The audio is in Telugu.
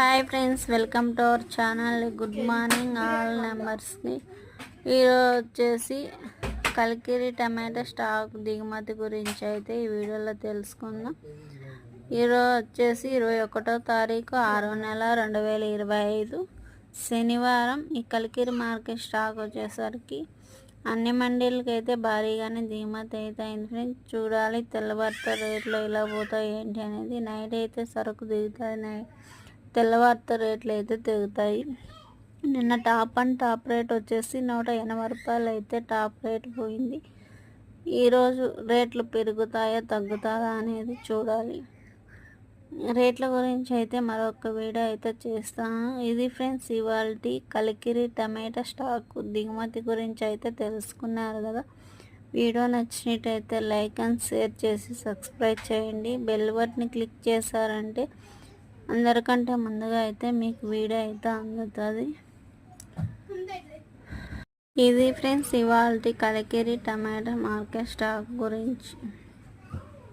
Hi friends welcome to our channel. Good morning all నెంబర్స్ని ఈరోజు వచ్చేసి కలికిరి టమాటా స్టాక్ దిగుమతి గురించి అయితే ఈ వీడియోలో తెలుసుకుందాం. ఈరోజు వచ్చేసి ఇరవై ఒకటో తారీఖు ఆరో నెల రెండు వేల ఇరవై ఐదు శనివారం ఈ కలికిరి మార్కెట్ స్టాక్ వచ్చేసరికి అన్ని మండీలకి అయితే భారీగానే దిగుమతి అయితే అయింది ఫ్రెండ్స్. చూడాలి తెల్లవారితో రేట్లు ఇలా పోతాయి ఏంటి అనేది. నైట్ అయితే సరుకు దిగుతుంది నైట్ తెల్లవారితో రేట్లు అయితే తెగుతాయి. నిన్న టాప్ అండ్ టాప్ రేట్ వచ్చేసి నూట ఎనభై రూపాయలు అయితే టాప్ రేట్ పోయింది. ఈరోజు రేట్లు పెరుగుతాయా తగ్గుతాయా అనేది చూడాలి. రేట్ల గురించి అయితే మరొక వీడియో అయితే చేస్తాను. ఇది ఫ్రెండ్స్ ఇవాళ కలికిరి టమాటా స్టాక్ దిగుమతి గురించి అయితే తెలుసుకున్నారు కదా. వీడియో నచ్చినట్టయితే లైక్ అండ్ షేర్ చేసి సబ్స్క్రైబ్ చేయండి. బెల్ బటన్ క్లిక్ చేశారంటే అందరికంటే ముందుగా అయితే మీకు వీడియో అయితే అందుతుంది. ఇది ఫ్రెండ్స్ ఇవాళ కలికిరి టమాటా మార్కెట్ స్టాక్ గురించి.